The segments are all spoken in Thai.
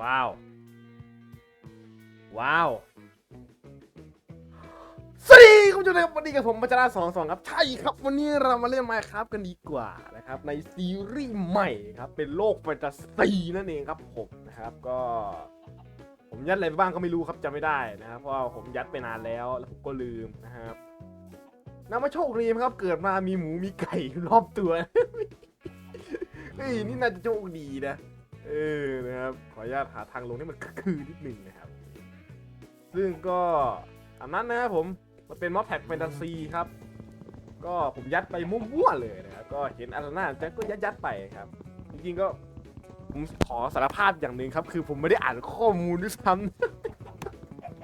ว้าว ว้าวสวัสดีคุณผู้ชมครับวันนี้กับผมมัจจาราสองสองครับ ใช่ครับ วันนี้เรามาเล่นไมค์ครับกันดีกว่านะครับ ในซีรีส์ใหม่ครับ เป็นโลกแฟนตาซีนั่นเองครับผมนะครับก็ ผมยัดอะไรไปบ้างก็ไม่รู้ครับจำไม่ได้นะครับ เพราะว่าผมยัดไปนานแล้วแล้วผมก็ลืมนะครับนับว่าโชคดีครับ เกิดมามีหมูมีไก่รอบตัว เฮ้ยนี่น่าจะโชคดีนะ เออนะครับขออนุญาตหาทางลงให้มันคือนิดหนึ่งนะครับ ซึ่งก็ตามนั้นนะครับผมมันเป็นม็อบแพ็กแฟนตาซีครับ ก็ผมยัดไปมั่วๆเลยนะครับก็เห็นอาราน่าแจ็คก็ยัดยัดไปครับ จริงๆก็ผมขอสารภาพอย่างหนึ่งครับ คือผมไม่ได้อ่านข้อมูลด้วยซ้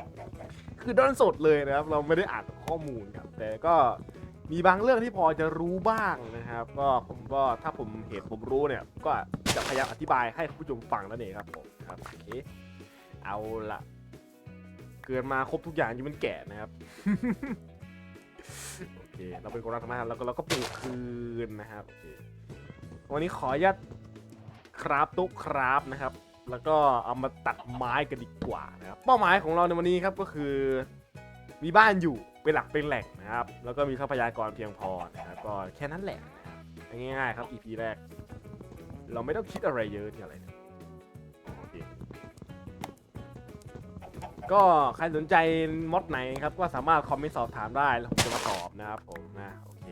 ำคือด้อนสดเลยนะครับ เราไม่ได้อ่านข้อมูลครับ แต่ก็มีบางเรื่องที่พอจะรู้บ้างนะครับ ก็ผมก็ถ้าผมเห็นผมรู้เนี่ย ก็ จะพยายามอธิบายให้คุณผู้ชมฟังนั่นเองครับผมครับโอเคเอาละเกิดมาครบทุกอย่างยังเป็นแก่นะครับโอเคเราเป็นคนรักธรรมชาติแล้วก็เราก็ปลูกคืนนะครับโอเควันนี้ขออนุญาตคราฟตุ๊กคราฟนะครับ แล้วก็เอามาตัดไม้กันดีกว่านะครับเป้าหมายของเราในวันนี้ครับก็คือ มีบ้านอยู่เป็นหลักเป็นแหล่งนะครับ แล้วก็มีทรัพยากรเพียงพอนะครับก็แค่นั้นแหละนะครับง่ายๆครับ EP แรก เราไม่ต้องคิดอะไรเยอะที่อะไรนะโอเคก็ใครสนใจมอดไหนครับก็สามารถคอมเมนต์สอบถามได้แล้วผมจะมาตอบนะครับผมนะโอเค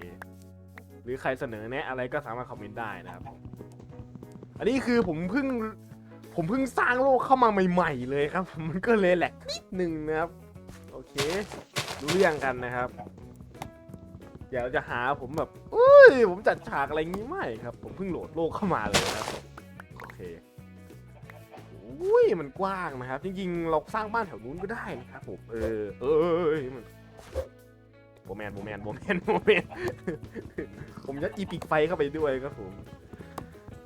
หรือใครเสนอแนะอะไรก็สามารถคอมเมนต์ได้นะครับ อันนี้คือผมเพิ่งผมเพิ่งสร้างโลกเข้ามาใหม่ ๆ เลยครับ มันก็เลยแหลกนิดนึงนะครับ โอเครู้เรื่องกันนะครับ เดี๋ยวจะหาผมแบบอุ้ยผมจัดฉากอะไรงี้ไม่ครับ ผมเพิ่งโหลดโลกเข้ามาเลยนะครับโอเคอุ้ยมันกว้างนะครับ จริงๆ เราสร้างบ้านแถวนู้นก็ได้นะครับผมเออเออมันโบแมนโบแมนโบแมนโบแมนผมยัดอีพิกไฟเข้าไปด้วยครับผม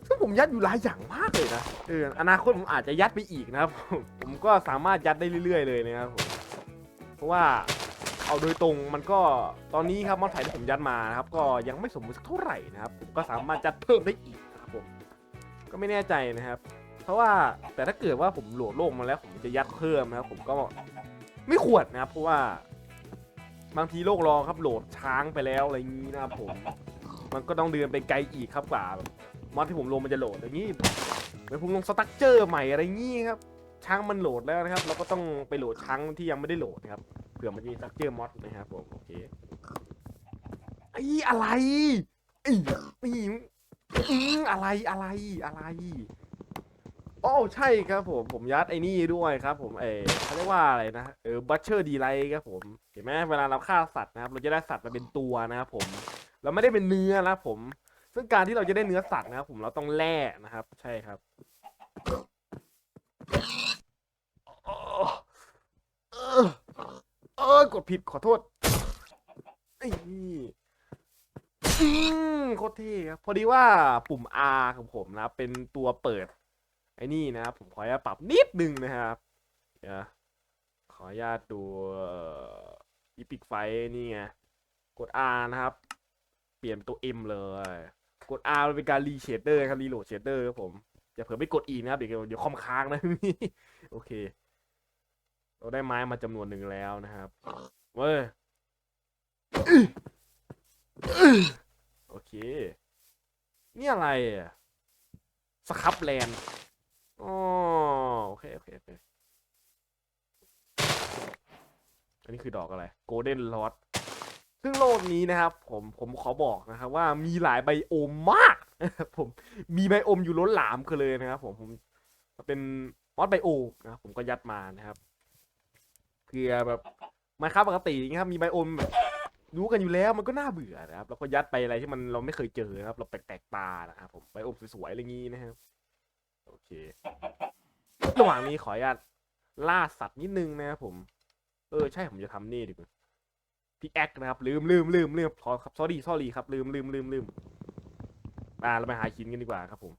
ซึ่งผมยัดอยู่หลายอย่างมากเลยนะเอออนาคตผมอาจจะยัดไปอีกนะครับผมผมก็สามารถยัดได้เรื่อย ๆ เลยนะครับผมเพราะว่า เอาโดยตรงมันก็ตอนนี้ครับมอดไถที่ผมยัดมานะครับก็ยังไม่สมบูรณ์สักเท่าไหร่นะครับผมก็สามารถยัดเพิ่มได้อีกนะครับผมก็ไม่แน่ใจนะครับ เพราะว่าแต่ถ้าเกิดว่าผมโหลดโลกมาแล้ว ผมจะยัดเพิ่มนะครับ ผมก็ไม่ควรนะครับ เพราะว่า บางทีโลกรอครับโหลดช้างไปแล้วอะไรอย่างนี้นะครับผม มันก็ต้องเดินไปไกลอีกครับกว่ามอดที่ผมลงมันจะโหลดอย่างนี้เหมือนผมลงสตั๊กเจอร์ใหม่อะไรอย่างนี้ครับช้างมันโหลดแล้วนะครับ เราก็ต้องไปโหลดช้างที่ยังไม่ได้โหลดนะครับ ผื่อมันจะมีสักเจอมอดนะครับผมโอเคไอ้อะไรไอ้ไอ้อะไรอะไรอะไรโอ้ใช่ครับผมผมยัดไอ้นี่ด้วยครับ ผมเออเขาเรียกว่าอะไรนะเออบัชเชอร์ดีไลท์ครับผมเห็นไหมเวลาเราฆ่าสัตว์นะครับ เราจะได้สัตว์มาเป็นตัวนะครับผม เราไม่ได้เป็นเนื้อนะผม ซึ่งการที่เราจะได้เนื้อสัตว์นะครับผมเราต้องแล่นะครับ ใช่ครับ เออเออเออ กดผิดขอโทษนี่โคตรเท่ครับพอดีว่าปุ่ม R ของผมนะ เป็นตัวเปิด ไอ้นี่นะครับผมขออนุญาตปรับนิดนึงนะครับเดี๋ยวขออนุญาตดูอีพิกไฟนี่ไงกด R นะครับ เปลี่ยนเป็นตัว M เลย กด R เป็นการรีเชดเดอร์ครับรีโหลดเชดเดอร์ครับผมอย่าเผื่อไม่กด E นะครับ เดี๋ยวเดี๋ยวคอมค้างนะโอเค เราได้ไม้มาจำนวนหนึ่งแล้วนะครับเว้ยโอเค นี่อะไรอะสครับแลนด์อ๋อโอเค โอเค โอเค อันนี้คือดอกอะไร โกลเด้นลอดซึ่งโลกนี้นะครับผมผมขอบอกนะครับว่ามีหลายไบโอมมาก ผมมีไบโอมอยู่ล้นหลามกันเลยนะครับผมผมเป็นมอสไบโอมนะครับผมก็ยัดมานะครับ เพื่อแบบมาครับปกติอย่างเงี้ยครับมีไบโอมแบบรู้กันอยู่แล้วมันก็น่าเบื่อนะครับแล้วก็ยัดไปอะไรที่มันเราไม่เคยเจอนะครับ เราแปลกๆตานะครับผมไบโอมสวยๆอะไรงี้นะครับโอเคระหว่างนี้ขออนุญาตล่าสัตว์นิดนึงนะครับผม เออใช่ผมจะทำนี่ดีกว่าพิกแอคนะครับ ลืมลืมลืมลืมขอครับ sorry sorry ครับ ลืมลืมลืมลืมอ่าเราไปหาหินกันดีกว่าครับผม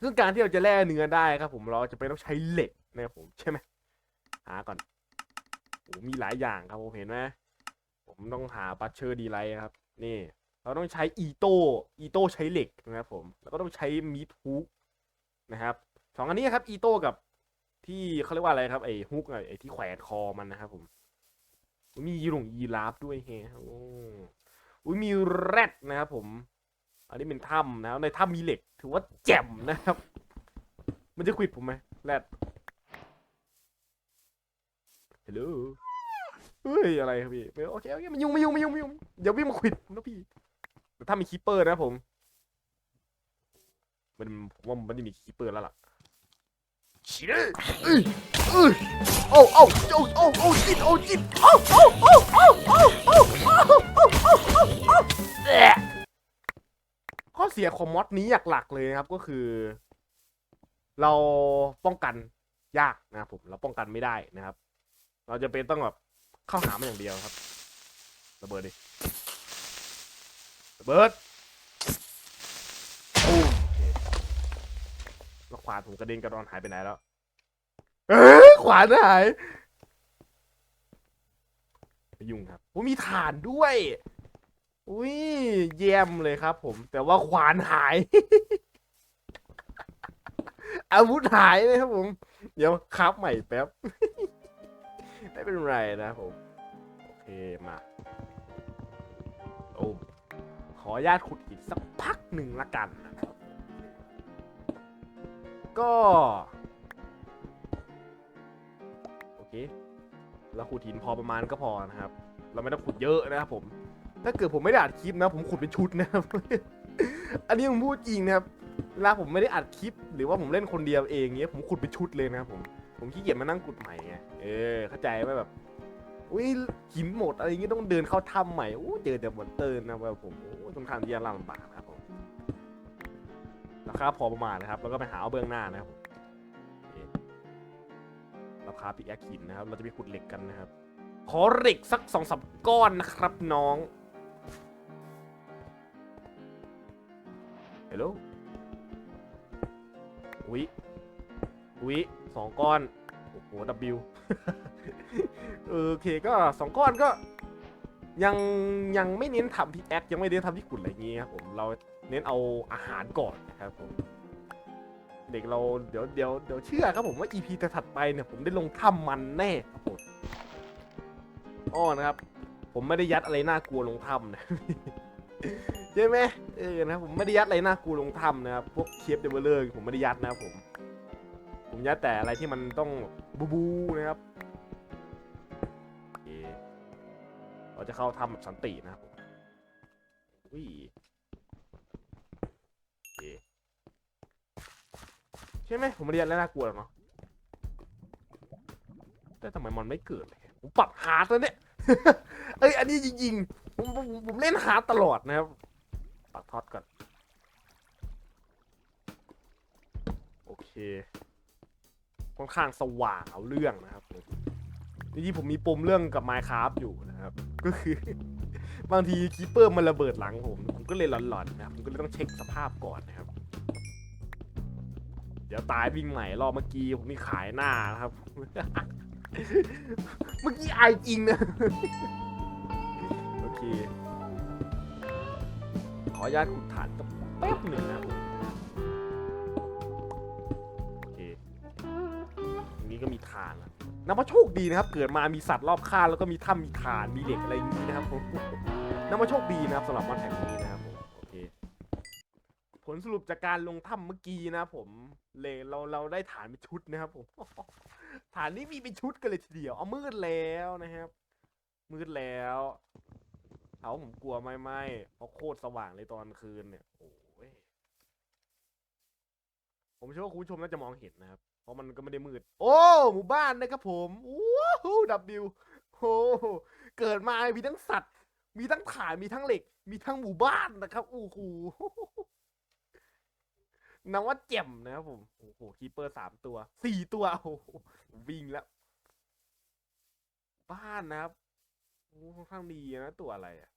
ซึ่งการที่เราจะแล่เนื้อได้ครับ ผมเราจะไปต้องใช้เหล็กนะครับผมใช่ไหม หาก่อนโอ้มีหลายอย่างครับผมเห็นไหมผมต้องหาบัตเชอร์ดีไลท์ครับ นี่ เราต้องใช้อีโต้อีโต้ใช้เหล็กนะครับผม แล้วก็ต้องใช้มีทูกนะครับสองอันนี้ครับอีโต้กับที่เขาเรียกว่าอะไรครับไอ้ฮุกอะไอ้ที่แขวนคอมันนะครับผมมียีหลงยีราฟด้วยเฮโอ้อุ้ยมีแรดนะครับผม อันนี้เป็นถ้ำนะในถ้ำมีเหล็ก ถือว่าแจ่มนะครับ มันจะควิดผมไหมแรด ฮัลโหลเฮ้ยอะไรครับพี่โอเคโอเคมันยุ่งไม่ยุ่งไม่ยุ่งไม่ยุ่งอย่าวิ่งมาควิดนะพี่แต่ถ้ามีคีปเปอร์นะผม มันผมว่ามันไม่มีคีปเปอร์แล้วล่ะชิเอ้ยเอ้ยเอ้ยโอ้โอ้โอ้โอ้โอ้จิตโอ้จิตโอ้โอ้โอ้โอ้โอ้โอ้โอ้โอ้โอ้โอ้แอข้อเสียของมอดนี้หลักๆเลยนะครับก็คือ เราป้องกันยากนะครับผมเราป้องกันไม่ได้นะครับ เราจะเป็นต้องแบบเข้าหามันอย่างเดียวครับระเบิดดิระเบิดโอ้แล้วขวานผมกระเด็นกระดอนหายไปไหนแล้ว เอ้ขวานหายไม่ยุ่งครับผมมีฐานด้วย อุ้ยเยี่ยมเลยครับ ผม แต่ว่าขวานหาย อาวุธหายเลยครับผม เดี๋ยวครับใหม่แป๊บ ไม่เป็นไรนะผม โอเคมา โอ้ ขออนุญาตขุดอีกสักพักหนึ่งละกันนะครับ ก็ โอเค เราขุดหินพอประมาณก็พอนะครับ เราไม่ต้องขุดเยอะนะครับผม ถ้าเกิดผมไม่ได้อัดคลิปนะ ผมขุดเป็นชุดนะครับ อันนี้ผมพูดจริงนะครับเวลาผมไม่ได้อัดคลิป หรือว่าผมเล่นคนเดียวเองเงี้ย ผมขุดเป็นชุดเลยนะครับผม ผมขี้เกียจมานั่งขุดใหม่ไงเออเข้าใจไหมแบบอุ้ยหินหมดอะไรอย่างงี้ต้องเดินเข้าถ้ำใหม่โอ้เจอแต่มอนเตอร์นะแบบผมโอ้ค่อนข้างที่จะลำบากนะครับผมราคาพอประมาณนะครับ แล้วก็ไปหาเอาเบื้องหน้านะครับราคาปิกแอคหินนะครับ เราจะไปขุดเหล็กกันนะครับ ขอเหล็กสักสองสามก้อนนะครับน้องฮัลโหลอุ้ยอุ้ย องก้อน โอ้โห W เออโอเคก็สองก้อนก็ยังยังไม่เน้นทำพิกแอคยังไม่เน้นทำที่ขุดอะไรอย่างงี้ครับผมเราเน้นเอาอาหารก่อนนะครับผมเด็กเราเดี๋ยวเดี๋ยวเดี๋ยวเชื่อครับผมว่า EP ถัดไปเนี่ยผมได้ลงถ้ำมันแน่ครับผมอ้อนะครับ ผมไม่ได้ยัดอะไรน่ากลัวลงถ้ำนะใช่ไหมเออนะครับผมไม่ได้ยัดอะไรน่ากลัวลงถ้ำนะครับพวกเคฟเดเวลเลอร์ผมไม่ได้ยัดนะครับผม ผมยัดแต่อะไรที่มันต้องบูบูนะครับเราจะเข้าทำแบบสันตินะครับผมอุ้ยใช่ไหมผมไม่ได้ยัดแล้วน่ากลัวเนาะแต่ทำไมมันไม่เกิดเลยผมปรับฮาร์ดแล้วเนี่ยเอ้ยอันนี้จริงๆผมผมผมเล่นฮาร์ดตลอดนะครับปักท็อตก่อนโอเค ค่อนข้างสว่างเอาเรื่องนะครับจริงๆผมมีปมเรื่องกับ Minecraft อยู่นะครับ ก็คือ บางทีคีเปอร์มันระเบิดหลังผม ผมก็เลยหลอนๆนะครับผมก็เลยต้องเช็คสภาพก่อนนะครับ เดี๋ยวตายวิ่งใหม่รอบเมื่อกี้ผมนี่ขายหน้านะครับ เมื่อกี้อายจริงนะ โอเค ขออนุญาตขุดฐานสักแป๊บหนึ่งนะ นี้ก็มีฐานนะนับว่าโชคดีนะครับ เกิดมามีสัตว์รอบข้างแล้วก็มีถ้ำมีฐานมีเหล็กอะไรอย่างนี้นะครับผมนับว่าโชคดีนะครับสำหรับวันแห่งนี้นะครับผมโอเค ผลสรุปจากการลงถ้ำเมื่อกี้นะผมเลยเราเราได้ฐานเป็นชุดนะครับผมฐานนี้มีเป็นชุดกันเลยทีเดียวเอามืดแล้วนะครับ มืดแล้วเอาผมกลัวไม่ไม่เพราะโคตรสว่างเลยตอนคืนเนี่ยโอ้ยผมเชื่อว่าคุณผู้ชมน่าจะมองเห็นนะครับ ราะมันก็ไม่ได้มืด โอ้ หมู่บ้านนะครับผมว้าวดับบิวโอ้เกิดมา มีทั้งสัตว์ มีทั้งฐานมีทั้งเหล็ก มีทั้งหมู่บ้านนะครับ โอ้โหนับว่าเจ็มนะครับผม โอ้โห คีเปอร์สามตัว สี่ตัว โอ้โห วิ่งแล้ว บ้านนะครับโอ้ค่อนข้างดีนะ ตัวอะไรอะ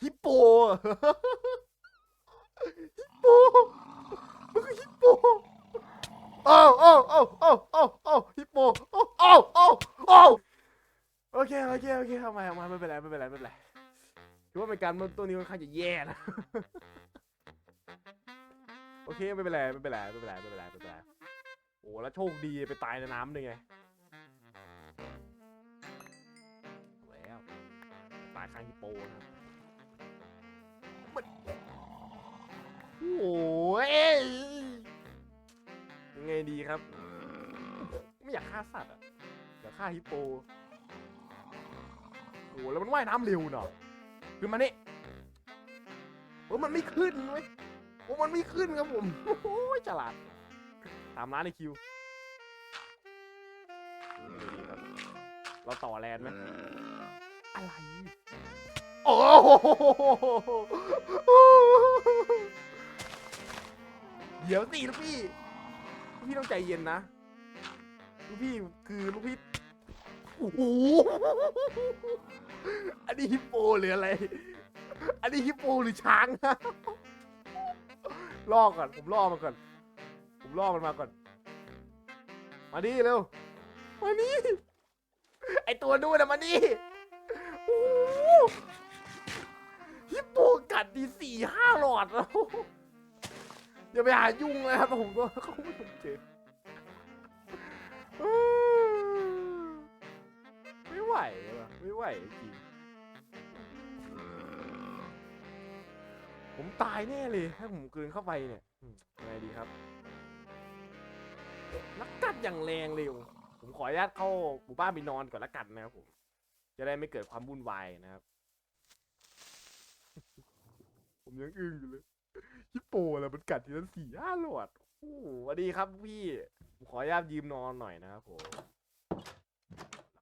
ฮิปโป ฮิปโปมันคือฮิปโป โอ้โอ้โอ้โอ้โอ้โอ้ฮิปโปโอ้โอ้โอ้โอ้โอเคโอเคโอเคเอามาเอามาไม่เป็นไรไม่เป็นไรไม่เป็นไรถือว่าเป็นการเริ่มต้นนี้ค่อนข้างจะแย่นะโอเคไม่เป็นไรไม่เป็นไรไม่เป็นไรไม่เป็นไรไม่เป็นไรโอ้แล้วโชคดีไปตายในน้ำด้วยไงแล้วตายข้างฮิปโปนะโอ้ย ดีครับ ไม่อยากฆ่าสัตว์อะอยากฆ่าฮิปโปโอ้แล้วมันว่ายน้ำเร็วเนาะคือมันนี่โอ้มันไม่ขึ้นเว้ยโอ้มันไม่ขึ้นครับผมโอ้ยฉลาดตามร้านในคิวเราต่อแลนด์ไหมอะไรโอ้โหเดี๋ยวสิลูกพี่ ลูกพี่ต้องใจเย็นนะ ลูกพี่คือลูกพี่ โอ้โห อันนี้ฮิปโปหรืออะไร อันนี้ฮิปโปหรือช้างนะล่อก่อน ผมล่อมันก่อน ผมล่อมันมาก่อน มาดิเร็ว มานี่ ไอตัวนู้นนะมานี่ฮิปโปกัดดีสี่ห้าหลอดแล้ว อย่าไปหายุ่งเลยครับผมก็เขาไม่สนเจ็บไม่ไหวว่ะไม่ไหวจริงผมตายแน่เลยถ้าผมกลืนเข้าไปเนี่ยยังไงดีครับนักกัดอย่างแรงเลยโอ้ผมขออนุญาตเข้าหมู่บ้านไปนอนก่อนละกันนะครับผมจะได้ไม่เกิดความวุ่นวายนะครับ ผมยังอึ้งอยู่เลย ฮิปโปอะไรมันกัดทีละสี่ห้าหลอดโอ้โหสวัสดีครับพี่ผมขออนุญาตยืมนอนหน่อยนะครับผม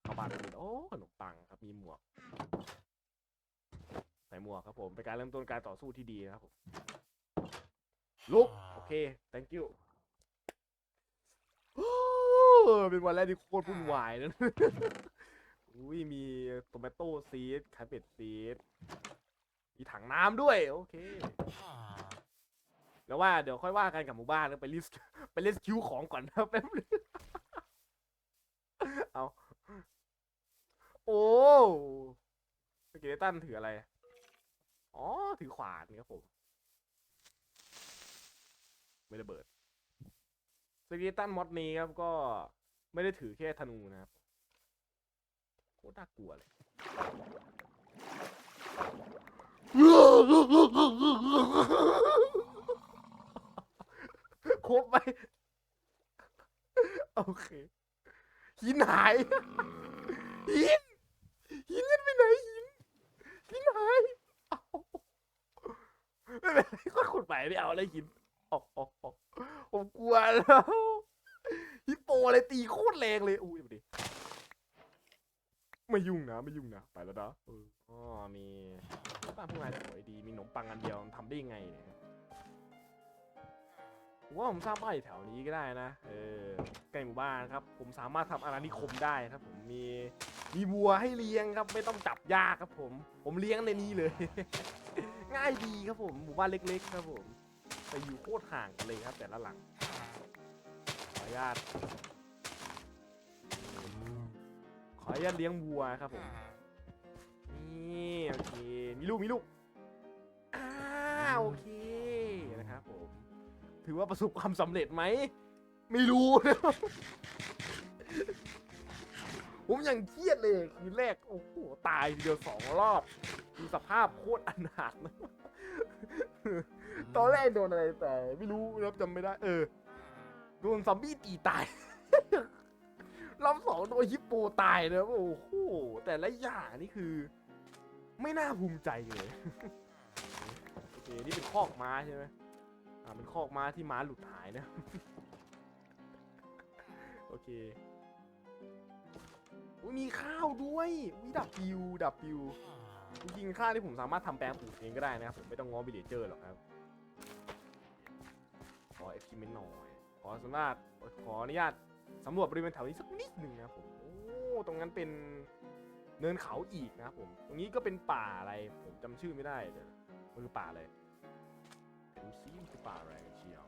เข้าบ้านไปโอ้ขนมปังครับมีหมวกใส่หมวกครับผมเป็นการเริ่มต้นการต่อสู้ที่ดีนะครับผมลุกโอเค thank you เป็นวันแรกที่โคตรวุ่นวายนะอุ้ยมีโตเมโต้ซีดคาเปตซีดมีถังน้ำด้วย โอเค แล้วว่าเดี๋ยวค่อยว่ากันกับหมู่บ้านแล้วไปลิสไปลิสคิวของก่อนนะแป๊บนึงเอาโอ้สเกเลตันถืออะไร อ๋อ ถือขวานครับผม ไม่ระเบิดสเกเลตันมอดนี้ครับก็ไม่ได้ถือแค่ธนูนะครับโคตรน่ากลัวเลย ครบไหมโอเคหินหายหินหินกันไปไหนหินหินหายเอาไม่เป็นไรก็ขุดไปไม่เอาอะไรหินออกออกออกผมกลัวแล้วฮิปโปอะไรตีโคตรแรงเลยอุ้ยดิไม่ยุ่งนะไม่ยุ่งนะไปแล้วนะเอออ๋อมีบ้านพวกนายสวยดีมีขนมปังอันเดียวทำได้ยังไงเนี่ย ผมว่าผมสร้างบ้านอยู่แถวนี้ก็ได้นะ เออใกล้หมู่บ้านครับ ผมสามารถทำอาณานิคมได้ครับ ผมมีมีวัวให้เลี้ยงครับ ไม่ต้องจับยากครับ ผม ผมเลี้ยงในนี้เลย ง่ายดีครับผมหมู่บ้านเล็ก ๆ ครับผมแต่อยู่โคตรห่างกันเลยครับ แต่ละหลังขออนุญาตขออนุญาตเลี้ยงวัวครับผมนี่โอเคมีลูกมีลูกอ่าโอเค ถือว่าประสบความสำเร็จไหม ไม่รู้นะ ผมยังเครียดเลยคืนแรก โอ้โห ตายทีเดียวสองรอบดูสภาพโคตรอนาถนะตอนแรกโดนอะไรแต่ไม่รู้รับจำไม่ได้ เออ โดนซอมบี้ตีตาย รอบสองโดนฮิปโปตายนะโอ้โห แต่ละอย่างนี่คือ ไม่น่าภูมิใจเลย โอเค นี่เป็นคอกม้าใช่ไหม อ่าเป็นคอกม้าที่ม้าหลุดหายนะ โอเคอุ้ยมีข้าวด้วยอุ้ยดับปิวดับปิวจริงๆข้าวที่ผมสามารถทำแปลงปลูกเองก็ได้นะครับผมไม่ต้องง้อวิลเลเจอร์หรอกครับ ขอเอ็กซ์เมนหน่อยขอสำนักขออนุญาตสำรวจบริเวณแถวนี้สักนิดหนึ่งนะครับผมโอ้ตรงนั้นเป็นเนินเขาอีกนะครับผม ตรงนี้ก็เป็นป่าอะไร ผมจำชื่อไม่ได้เดี๋ยวมันคือป่าอะไรดูซิมันคือป่าอะไรกันเชียว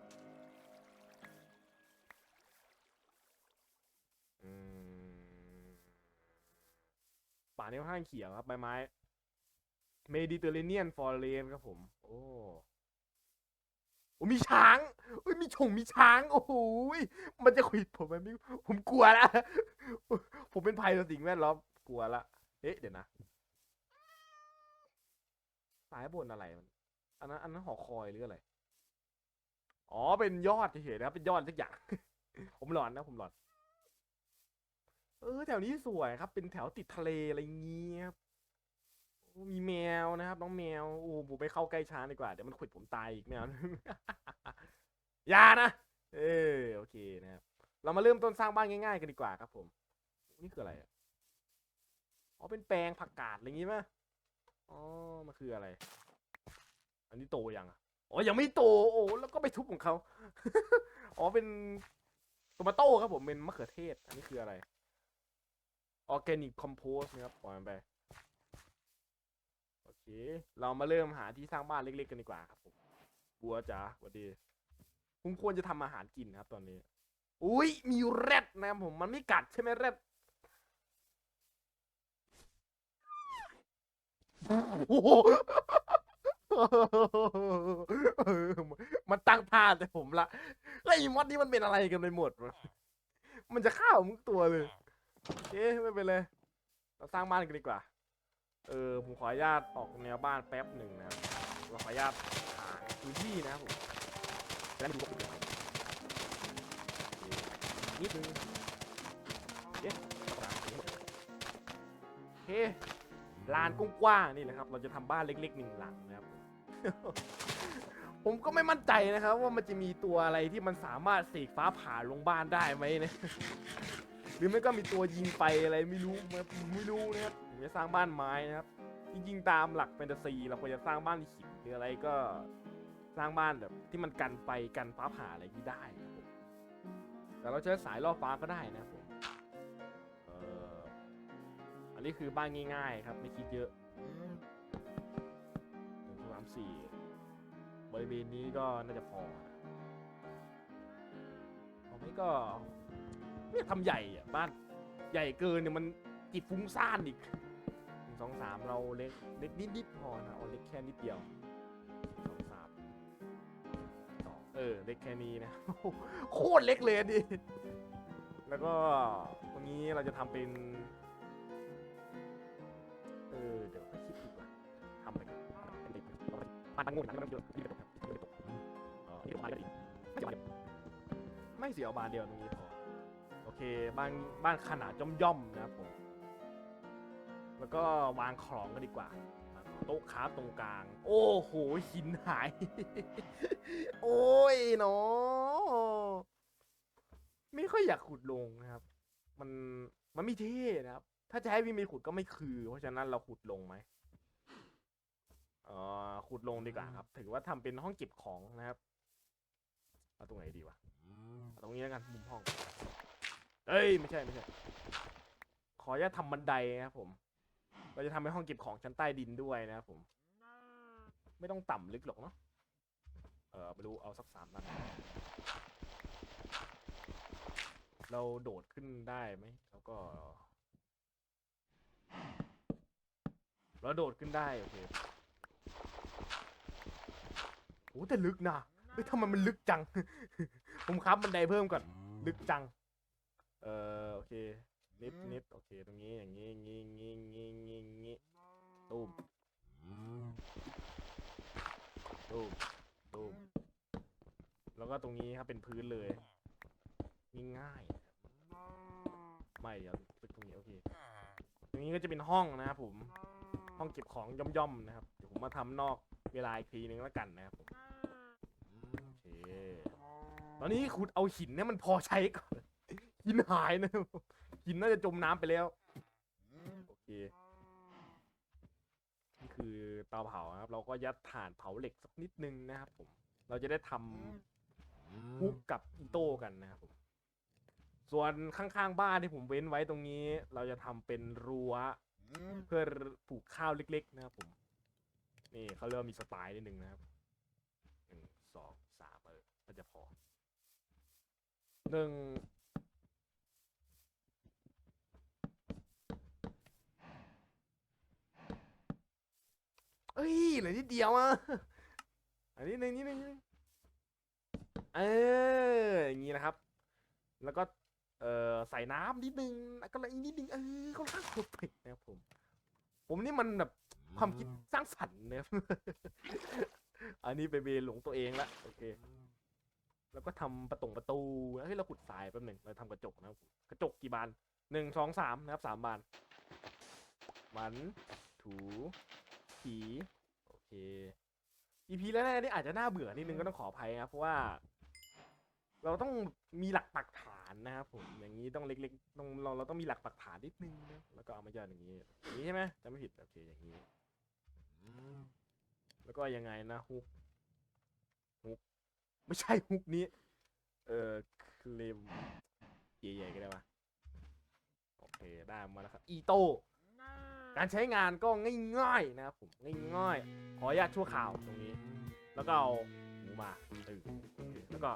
อืมป่านี้ค่อนข้างเขียวครับใบไม้เมดิเตอร์เรเนียนฟอร์เรนครับผม โอ้โอ้มีช้างเอ้ยมีชงมีช้าง โอ้โหยมันจะขวิดผมไหมไม่ผมกลัวละผมเป็นภัยต่อสิ่งแวดล้อมกลัวละเอ๊ะเดี๋ยวนะสายบนอะไรมัน อันนั้นอันนั้นหอคอยหรืออะไร อ๋อ เป็นยอดเฉยๆนะครับ เป็นยอดสักอย่าง ผมหลอนนะ ผมหลอน เออ แถวนี้สวยครับ เป็นแถวติดทะเลอะไรเงี้ยครับมีแมวนะครับ น้องแมว โอ้ผมไปเข้าใกล้ช้างดีกว่า เดี๋ยวมันขวิดผมตายอีกแมว อย่านะ เออ โอเคนะครับ เรามาเริ่มต้นสร้างบ้านง่ายๆกันดีกว่าครับ ผม นี่คืออะไรอะอ๋อเป็นแปลงผักกาดอะไรอย่างงี้ไหมอ๋อ มันคืออะไร อันนี้โตยังอ๋อยังไม่โตโอ้แล้วก็ไปทุบของเขา อ๋อเป็นโตมาโต้ครับผมเป็นมะเขือเทศ อันนี้คืออะไรออร์แกนิกคอมโพสนะครับปล่อยมันไปโอเค เรามาเริ่มหาที่สร้างบ้านเล็ก ๆ กันดีกว่าครับผมบัวจ๋าสวัสดีผมควรจะทำอาหารกินนะครับ ตอนนี้ อุ้ยมีแรดนะครับผมมันไม่กัดใช่ไหมแรดโอ้โห เออมันตั้งท่าแต่ผมละแล้วไอ้มอดนี่มันเป็นอะไรกันไปหมดวะมันจะฆ่าผมทุกตัวเลยเอ๊ะไม่เป็นไรเราสร้างบ้านกันดีกว่า เออผมขออนุญาตออกแนวบ้านแป๊บหนึ่งนะเราขออนุญาตหาพื้นที่นะผมจะได้ไม่ดูว่าเป็นอะไรนิดนึงเอ๊ะโอเคลานกว้างๆนี่นะครับ เราจะทำบ้านเล็กๆหนึ่งหลังนะครับ ผมก็ไม่มั่นใจนะครับ ว่ามันจะมีตัวอะไรที่มันสามารถเสกฟ้าผ่าลงบ้านได้ไหมเนะ หรือไม่ก็มีตัวยิงไฟอะไรไม่รู้มไม่รู้นะครับผมจะสร้างบ้านไม้นะครับ จริงๆตามหลักแฟนตาซีเราควรจะสร้างบ้านหินหรืออะไรก็สร้างบ้านแบบที่มันกันไฟกันฟ้าผ่าอะไรที่ได้นะครับผมแต่เราใช้สายล่อฟ้าก็ได้นะครับผมอออันนี้คือบ้านง่าย ๆ ครับไม่คิดเยอะ หนึ่งสองสามสี่บริเวณนี้ก็น่าจะพอพอไหม่ก็เนี่ยทำใหญ่อะบ้านใหญ่เกินเนี่ยมันจิตฟุ้งซ่านอีกหนึ่งสองสามเราเล็กเล็กนิดนิดพอนะเอาเล็กแค่นิดเดียวสองสามสองเออเล็กแค่นี้นะโคตรเล็กเลยดิแล้วก็ตรงนี้เราจะทำเป็นานตั้งงูนะม่ต้องเยอะที่เป็นตกครับที่เป็นตกเออนี่ตกมาก็ดีไม่เสียบานเดียวไม่เสียบานเดียวตรงนี้พอโอเคบ้านบ้านขนาดย่อมๆนะครับผมแล้วก็วางของกันดีกว่าโต๊ะค้าตรงกลาง โอ้โหหินหาย โอ้ยเนาะไม่ค่อยอยากขุดลงนะครับ มันมันไม่เท่นะครับ ถ้าจะให้วิมีขุดก็ไม่คือ เพราะฉะนั้นเราขุดลงไหม อ่อขุดลงดีกว่าครับ ถือว่าทำเป็นห้องเก็บของนะครับเอาตรงไหนดีวะเอาตรงนี้แล้วกันมุมห้องเอ้ยไม่ใช่ไม่ใช่ขออนุญาตทำบันไดนะครับผม เราจะทำเป็นห้องเก็บของชั้นใต้ดินด้วยนะครับผม ไม่ต้องต่ำลึกหรอกเนาะเออไม่รู้เอาสักสามนัดเราโดดขึ้นได้ไหมแล้วก็ เราโดดขึ้นได้ โอเค โอ้แต่ลึกนะเฮ้ยทำไมมันลึกจัง ผมครับบันไดเพิ่มก่อน ลึกจัง เออโอเค นิดนิดโอเคตรงนี้อย่างนี้อย่างนี้อย่างนี้อย่างนี้อย่างนี้อย่างนี้ตูมตูมตูมแล้วก็ตรงนี้ครับเป็นพื้นเลยง่ายๆไม่เดี๋ยวตึกตรงนี้โอเคตรงนี้ก็จะเป็นห้องนะครับผม ห้องเก็บของย่อมๆนะครับ เดี๋ยวผมมาทำนอกเวลาอีกทีนึงแล้วกันนะครับผมโอเคตอนนี้ขุดเอาหินเนี่ยมันพอใช้ก่อน หินหายนะหินน่าจะจมน้ำไปแล้ว โอเค นี่คือเตาเผานะครับ เราก็ยัดถ่านเผาเหล็กสักนิดนึงนะครับผม เราจะได้ทำฮุกกับอีโต้กันนะครับผม ส่วนข้างๆบ้านที่ผมเว้นไว้ตรงนี้ เราจะทำเป็นรั้ว เพื่อปลูกข้าวเล็ก ๆ นะครับผม นี่เขาเริ่มมีสไตล์นิดนึงนะครับหนึ่งสองสามเออน่าจะพอหนึ่งเอ้ยเหลือนิดเดียวอะอันนี้หนึ่งนิดนึงนิดนึงเอออย่างนี้นะครับ แล้วก็ เออใส่น้ำนิดนึงก็อะไรอีนิดนึงเออค่อนข้างเพอร์เฟกนะครับผม ผมนี่มันแบบความคิดสร้างสรรค์นะครับ อันนี้ไปเบหลงตัวเองละโอเค แล้วก็ทำประตงประตูเฮ้ยเราขุดทรายแป๊บหนึ่งเราทำกระจกนะครับกระจกกี่บานหนึ่งสองสามนะครับสามบานมันถูผีโอเค EP แรกๆนี่อาจจะน่าเบื่อนิดนึงก็ต้องขออภัยนะครับเพราะว่า เราต้องมีหลักปักฐานนะครับผมอย่างนี้ต้องเล็กๆต้องเราเราต้องมีหลักปักฐานนิดนึงนะแล้วก็เอามายันอย่างนี้อย่างนี้ใช่ไหมจำไม่ผิดโอเคอย่างนี้แล้วก็ยังไงนะฮุกฮุกไม่ใช่ฮุกนี้ เออเคลมใหญ่ๆก็ได้ปะโอเคได้มาแล้วครับอีโต้การใช้งานก็ง่ายๆนะครับผมง่ายๆขออนุญาตชั่วข่าวตรงนี้ แล้วก็เอาหมูมาเออโอเคแล้วก็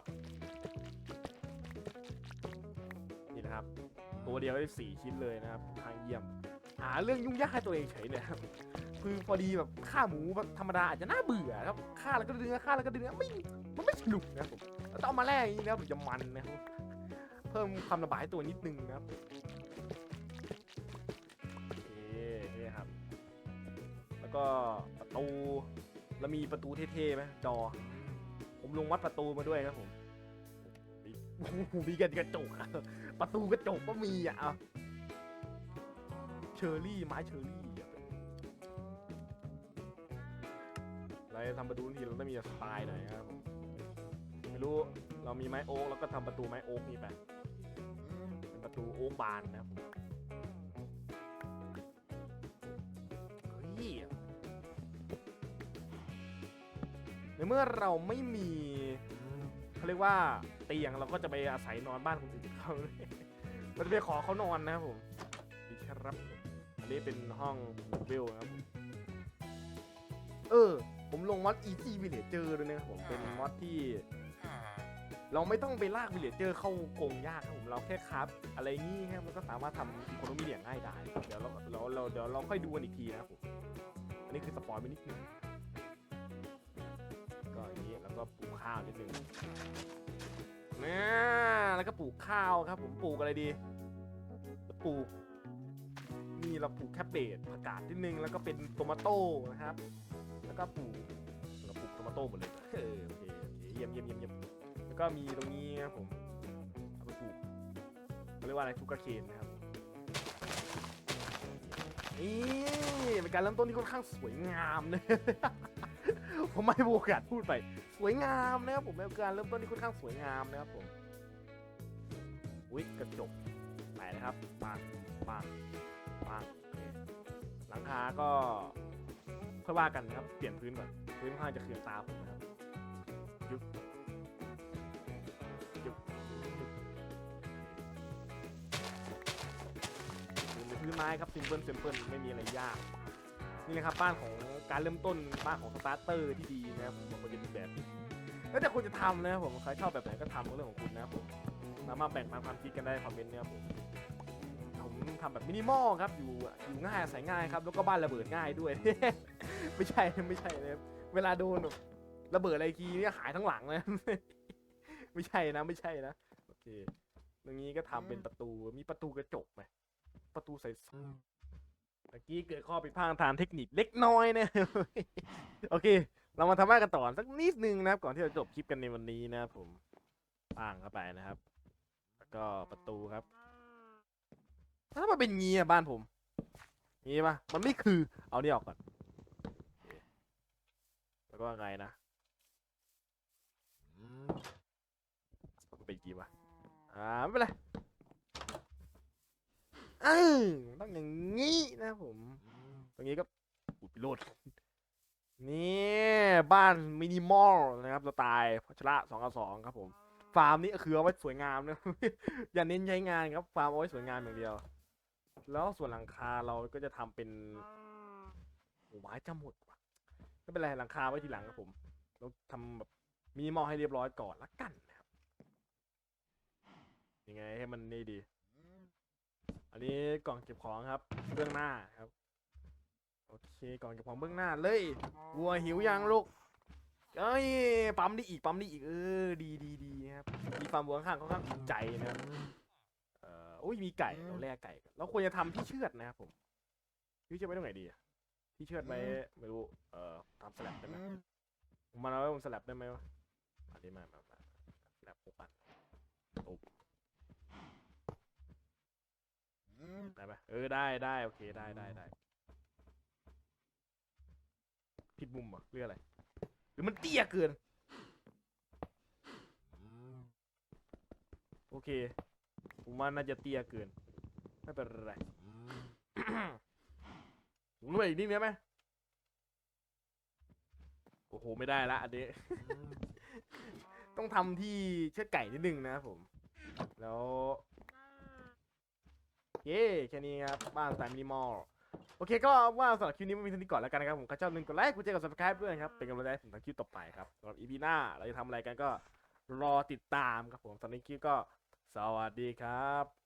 นี่นะครับ ตัวเดียวได้สี่ชิ้นเลยนะครับทางเยี่ยม หาเรื่องยุ่งยากให้ตัวเองเฉยเลยครับคือพอดีแบบฆ่าหมูแบบธรรมดาอาจจะน่าเบื่อครับฆ่าแล้วก็ดึงฆ่าแล้วก็ดึงไม่มันไม่สนุกนะครับผมต้องเอามาแลกอย่างนี้นะครับจะมันนะครับเพิ่มความระบายตัวนิดนึงนะครับโอเคนี่ครับ แล้วก็ประตูแล้วมีประตูเท่ๆไหมจอ ผมลงวัดประตูมาด้วยครับผม มีกันกระจกอะประตูกระจกก็มีอะเชอร์รี่ไม้เชอร์รี่อะเราทำประตูทีเราต้องมีสไตล์หน่อยนะครับไม่รู้เรามีไม้โอ๊กแล้วก็ทำประตูไม้โอ๊กนี่ไปเป็นประตูโอ๊กบานนะครับผมเฮ้ยในเมื่อเราไม่มี เขาเรียกว่าเตียงเราก็จะไปอาศัยนอนบ้านคนอื่นเขาเราจะไปขอเขานอนนะครับผมดีครับผมอันนี้เป็นห้องเวลนะครับผมเออ ผมลงมอด Easy Villager ด้วยนะครับผมเป็นมอดที่ เราไม่ต้องไปลาก Villager เข้ากรงยากครับผมเราแค่ครับอะไรงี้ครับมันก็สามารถทำอีโคโนมีอย่างง่ายได้ เดี๋ยวเราเราเราเดี๋ยวเราค่อยดูกันอีกทีนะครับผมอันนี้คือสปอยล์ไปนิดนึง ก็ปลูกข้าวนิดนึงเนี่ยแล้วก็ปลูกข้าวครับ ผมปลูกอะไรดีปลูกนี่เราปลูกแคบเบดผักกาดนิดนึงแล้วก็เป็นโตมาโต้นะครับ แล้วก็ปลูกเราปลูกโตมาโต้หมดเลยเออโอเคโอเคเยี่ยมเยี่ยมเยี่ยมเยี่ยมแล้วก็มีตรงนี้ครับผมเอาไปปลูกเขาเรียกว่าอะไรชูการ์เคนนะครับนี่เป็นการเริ่มต้นที่ค่อนข้างสวยงามเลยผมไม่โอกาสพูดไป สวยงามนะครับผมเป็นการเริ่มต้นที่ค่อนข้างสวยงามนะครับผมอุ้ยกระจกไปนะครับปางปางปางหลังคาก็ค่อยว่ากันนะครับ เปลี่ยนพื้นก่อนพื้นค่อนข้างจะคืองตาผมนะครับยุบยุบยุบพื้นเป็นพื้นไม้ครับซิมเพิลซิมเพิลไม่มีอะไรยาก นี่นะครับบ้านของ การเริ่มต้นบ้านของสตาร์เตอร์ที่ดีนะครับผมควรจะเป็นแบบนี้แล้วแต่คุณจะทำนะครับผมใครชอบแบบไหนก็ทำก็เรื่องของคุณนะครับผมสามารถแบ่งปันความคิดกันได้คอมเมนต์นะครับผมผมทำแบบมินิมอลครับอยู่อยู่ง่ายอาศัยง่ายครับแล้วก็บ้านระเบิดง่ายด้วย ไม่ใช่ไม่ใช่เลยเวลาโดนแบบระเบิดอะไรทีเนี่ยหายทั้งหลังเลย ไม่ใช่นะไม่ใช่นะโอเคตรงนี้ก็ทำเป็นประตูมีประตูกระจกไหมประตูใส ๆตะกี้เกิดข้อผิดพลาดทางเทคนิคเล็กน้อยนะ โอเค เรามาทำบ้านกันต่อสักนิดนึงนะครับ ก่อนที่จะจบคลิปกันในวันนี้นะครับผมป้างเข้าไปนะครับ แล้วก็ประตูครับถ้ามันเป็นงี้อะบ้านผมงี้ปะมันไม่คือ เอานี่ออกก่อน แล้วก็ไงนะมันเป็นกี่วะอ่าไม่เป็นไร เออต้องอย่างงี้นะครับผม ตรงนี้ก็อุยพิโรดนี่บ้านมินิมอลนะครับสไตล์พัชระสองกับสองครับผมฟาร์มนี้ก็คือเอาไว้สวยงามนะ อย่าเน้นใช้งานครับฟาร์มเอาไว้สวยงามอย่างเดียว แล้วส่วนหลังคาเราก็จะทำเป็นโอ้ไม้จะหมดว่ะไม่เป็นไรหลังคาไว้ทีหลังครับผม เราทำแบบมินิมอลให้เรียบร้อยก่อนละกันนะครับยังไงให้มันนี่ดี อันนี้กล่องเก็บของครับ เบื้องหน้าครับ โอเคกล่องเก็บของเบื้องหน้าเลยวัวหิวยังลูกเอ้ยปั๊มได้อีกปั๊มได้อีกเออดีดีดีนะครับมีฟาร์มวัวข้างๆค่อนข้างถูกใจนะครับเอ่อโอ้ยมีไก่เราแลกไก่กันเราควรจะทำที่เชือดนะครับผมที่เชือดไว้ตรงไหนดีอะที่เชือดไว้ไม่รู้เอ่อทำสลับได้ไหมผมมาเอาไว้บนสลับได้ไหมวะอันนี้มามามาสลับหกอันตุ๊บ ได้ไหมเออได้ได้โอเคได้ได้ได้ผิดมุมเหรอเรื่องอะไรหรือมันเตี้ยเกิน โอเคผมว่าน่าจะเตี้ยเกิน ไม่เป็นไรผมรู้อีกนิดได้ไหมโอ้โหไม่ได้ละอันนี้ ต้องทำที่เชือดไก่นิดนึงนะครับผม แล้ว เย้แค่นี้ครับบ้านสไตล์มินิมอลโอเคก็ว่าสำหรับคลิปนี้มันมีเท่านี้ก่อนแล้วกันนะครับผมก็ชอบลืมกดไลค์กดแชร์กด subscribe ด้วยนะครับเป็นกำลังใจให้ผมทำคลิปต่อไปครับสำหรับ EP หน้าเราจะทำอะไรกันก็รอติดตามครับผมสำหรับคลิปก็สวัสดีครับ